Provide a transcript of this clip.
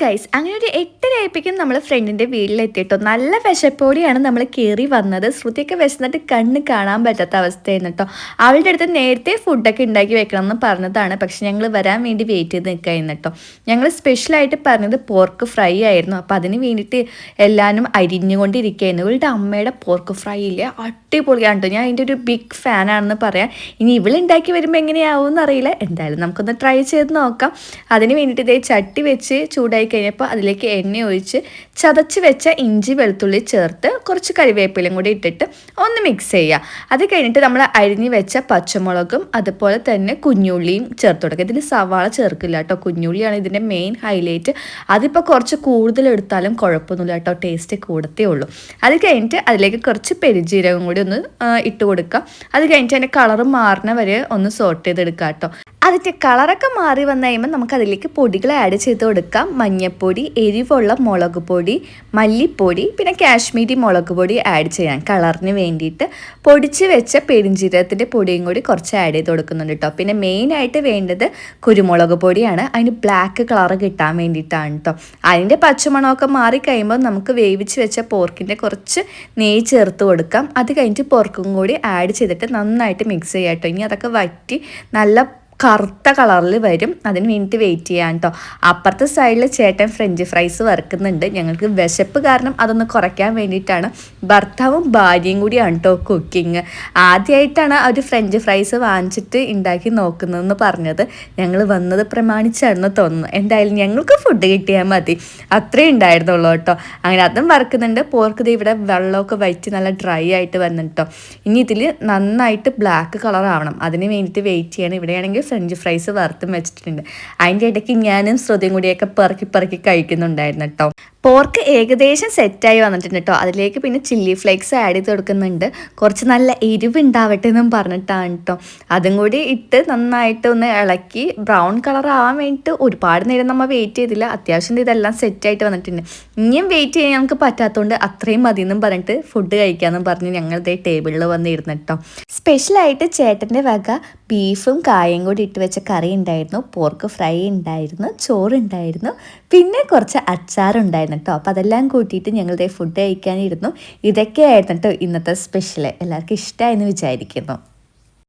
Guys അങ്ങനെ ഒരു എട്ടരയായപ്പോഴേക്കും നമ്മൾ ഫ്രണ്ടിന്റെ വീട്ടിലെത്തിയിട്ടോ. നല്ല വിശപ്പോടെയാണ് നമ്മൾ കയറി വന്നത്. ശ്രുതിയൊക്കെ വിശന്നിട്ട് കണ്ണ് കാണാൻ പറ്റാത്ത അവസ്ഥയായിരുന്നു കേട്ടോ അവളുടെ അടുത്ത് നേരത്തെ ഫുഡൊക്കെ ഉണ്ടാക്കി വെക്കണം എന്ന് പറഞ്ഞതാണ്. പക്ഷെ ഞങ്ങൾ വരാൻ വേണ്ടി വെയിറ്റ് ചെയ്ത് നിൽക്കുകയായിരുന്നു കേട്ടോ ഞങ്ങൾ സ്പെഷ്യലായിട്ട് പറഞ്ഞത് പോർക്ക് ഫ്രൈ ആയിരുന്നു. അപ്പോൾ അതിന് വേണ്ടിയിട്ട് എല്ലാവരും അരിഞ്ഞുകൊണ്ടിരിക്കുകയായിരുന്നു. ഇവളുടെ അമ്മയുടെ പോർക്ക് ഫ്രൈ ഇല്ല? അടിപൊളിയാണ് കേട്ടോ ഞാൻ അതിന്റെ ഒരു ബിഗ് ഫാനാണെന്ന് പറയാം. ഇനി ഇവളുണ്ടാക്കി വരുമ്പോൾ എങ്ങനെയാവും എന്നറിയില്ല എന്തായാലും നമുക്കൊന്ന് ട്രൈ ചെയ്ത് നോക്കാം. അതിന് വേണ്ടിയിട്ട് ഇതേ ചട്ടി വെച്ച് ചൂടായി കഴിഞ്ഞപ്പോൾ അതിലേക്ക് എണ്ണ ഒഴിച്ച് ചതച്ച് വെച്ച ഇഞ്ചി വെളുത്തുള്ളി ചേർത്ത് കുറച്ച് കറിവേപ്പിലയും കൂടി ഇട്ടിട്ട് ഒന്ന് മിക്സ് ചെയ്യുക. അത് കഴിഞ്ഞിട്ട് നമ്മൾ അരിഞ്ഞ് വെച്ച പച്ചമുളകും അതുപോലെ തന്നെ കുഞ്ഞുള്ളിയും ചേർത്ത് കൊടുക്കുക. ഇതിൽ സവാള ചേർക്കില്ല കേട്ടോ. കുഞ്ഞുള്ളിയാണ് ഇതിന്റെ മെയിൻ ഹൈലൈറ്റ് അതിപ്പോൾ കുറച്ച് കൂടുതൽ എടുത്താലും കുഴപ്പമൊന്നുമില്ല കേട്ടോ. ടേസ്റ്റ് കൂടത്തേ ഉള്ളൂ. അത് കഴിഞ്ഞിട്ട് അതിലേക്ക് കുറച്ച് പെരുജീരകം കൂടി ഒന്ന് ഇട്ട് കൊടുക്കുക. അത് കഴിഞ്ഞിട്ട് അതിന്റെ കളറ് മാറുന്ന വരെ ഒന്ന് സോർട്ട് ചെയ്തെടുക്കുക കേട്ടോ. അതിന്റെ കളറൊക്കെ മാറി വന്നു കഴിയുമ്പോൾ നമുക്ക് അതിലേക്ക് പൊടികൾ ആഡ് ചെയ്ത് കൊടുക്കാം. മഞ്ഞൾപ്പൊടി എരിവുള്ള മുളക് പൊടി മല്ലിപ്പൊടി പിന്നെ കാശ്മീരി മുളക് പൊടി ആഡ് ചെയ്യാം. കളറിന് വേണ്ടിയിട്ട് പൊടിച്ച് വെച്ച പെരിഞ്ചീരകത്തിന്റെ പൊടിയും കൂടി കുറച്ച് ആഡ് ചെയ്ത് കൊടുക്കുന്നുണ്ട് കേട്ടോ പിന്നെ മെയിനായിട്ട് വേണ്ടത് കുരുമുളക് പൊടിയാണ്. അതിന് ബ്ലാക്ക് കളർ കിട്ടാൻ വേണ്ടിയിട്ടാണ് കേട്ടോ അതിന്റെ പച്ചമണമൊക്കെ മാറിക്കഴിയുമ്പോൾ നമുക്ക് വേവിച്ച് വെച്ച പോർക്കിന്റെ കുറച്ച് നെയ്യ് ചേർത്ത് കൊടുക്കാം. അത് കഴിഞ്ഞിട്ട് പോർക്കും കൂടി ആഡ് ചെയ്തിട്ട് നന്നായിട്ട് മിക്സ് ചെയ്യാം കേട്ടോ ഇനി അതൊക്കെ വറ്റി നല്ല കറുത്ത കളറിൽ വരും. അതിന് വേണ്ടിയിട്ട് വെയിറ്റ് ചെയ്യാൻ കേട്ടോ അപ്പുറത്തെ സൈഡിൽ ചേട്ടൻ ഫ്രഞ്ച് ഫ്രൈസ് വറുക്കുന്നുണ്ട്. ഞങ്ങൾക്ക് വിശപ്പ് കാരണം അതൊന്ന് കുറയ്ക്കാൻ വേണ്ടിയിട്ടാണ്. ഭർത്താവും ഭാര്യയും കൂടിയാണ് കേട്ടോ കുക്കിങ് ആദ്യമായിട്ടാണ് അവർ ഫ്രഞ്ച് ഫ്രൈസ് വാങ്ങിച്ചിട്ട് ഉണ്ടാക്കി നോക്കുന്നതെന്ന് പറഞ്ഞത്. ഞങ്ങൾ വന്നത് പ്രമാണിച്ചാണെന്ന് തോന്നുന്നു. എന്തായാലും ഞങ്ങൾക്ക് ഫുഡ് കിട്ടിയാൽ മതി. അത്രേ ഉണ്ടായിരുന്നുള്ളൂ കേട്ടോ അങ്ങനെ അതും വറുക്കുന്നുണ്ട്. പോർക്ക് ഇവിടെ വെള്ളമൊക്കെ വയറ്റി നല്ല ഡ്രൈ ആയിട്ട് വന്നിട്ടോ ഇനി ഇതിൽ നന്നായിട്ട് ബ്ലാക്ക് കളർ ആവണം. അതിന് വേണ്ടിയിട്ട് വെയിറ്റ് ചെയ്യണം. ഇവിടെയാണെങ്കിൽ ഫ്രഞ്ച് ഫ്രൈസ് വറുത്തും വെച്ചിട്ടുണ്ട്. അതിന്റെ ഇടയ്ക്ക് ഞാനും ശ്രുതിയും കൂടിയൊക്കെ പെറുക്കി പെറുക്കി കഴിക്കുന്നുണ്ടായിരുന്നു കേട്ടോ. പോർക്ക് ഏകദേശം സെറ്റായി വന്നിട്ടുണ്ട് കേട്ടോ. അതിലേക്ക് പിന്നെ ചില്ലി ഫ്ലേക്സ് ആഡ് ചെയ്ത് കൊടുക്കുന്നുണ്ട്. കുറച്ച് നല്ല എരിവ് ഉണ്ടാവട്ടെ എന്നും പറഞ്ഞിട്ടാണ് കേട്ടോ. അതും കൂടി ഇട്ട് നന്നായിട്ട് ഒന്ന് ഇളക്കി ബ്രൗൺ കളർ ആവാൻ വേണ്ടിയിട്ട് ഒരുപാട് നേരം നമ്മൾ വെയിറ്റ് ചെയ്തില്ല. അത്യാവശ്യം ഇതെല്ലാം സെറ്റായിട്ട് വന്നിട്ടുണ്ട്. ഇനിയും വെയിറ്റ് ചെയ്യാൻ ഞങ്ങൾക്ക് പറ്റാത്തതുകൊണ്ട് അത്രയും മതി എന്നും പറഞ്ഞിട്ട് ഫുഡ് കഴിക്കാമെന്നും പറഞ്ഞ് ഞങ്ങളുടെ ടേബിളിൽ വന്നിരുന്നു കേട്ടോ. സ്പെഷ്യലായിട്ട് ചേട്ടന്റെ വക ബീഫും കായും കൂടി ഇട്ട് വെച്ച കറി ഉണ്ടായിരുന്നു. പോർക്ക് ഫ്രൈ ഉണ്ടായിരുന്നു ചോറ് ഉണ്ടായിരുന്നു. പിന്നെ കുറച്ച് അച്ചാറുണ്ടായിരുന്നു. കേട്ടോ അപ്പോൾ അതെല്ലാം കൂട്ടിയിട്ട് ഞങ്ങളുടെ ഫുഡ് കഴിക്കാനിരുന്നു. ഇതൊക്കെയായിരുന്നു കേട്ടോ ഇന്നത്തെ സ്പെഷ്യൽ എല്ലാവർക്കും ഇഷ്ടമായെന്ന് വിചാരിക്കുന്നു.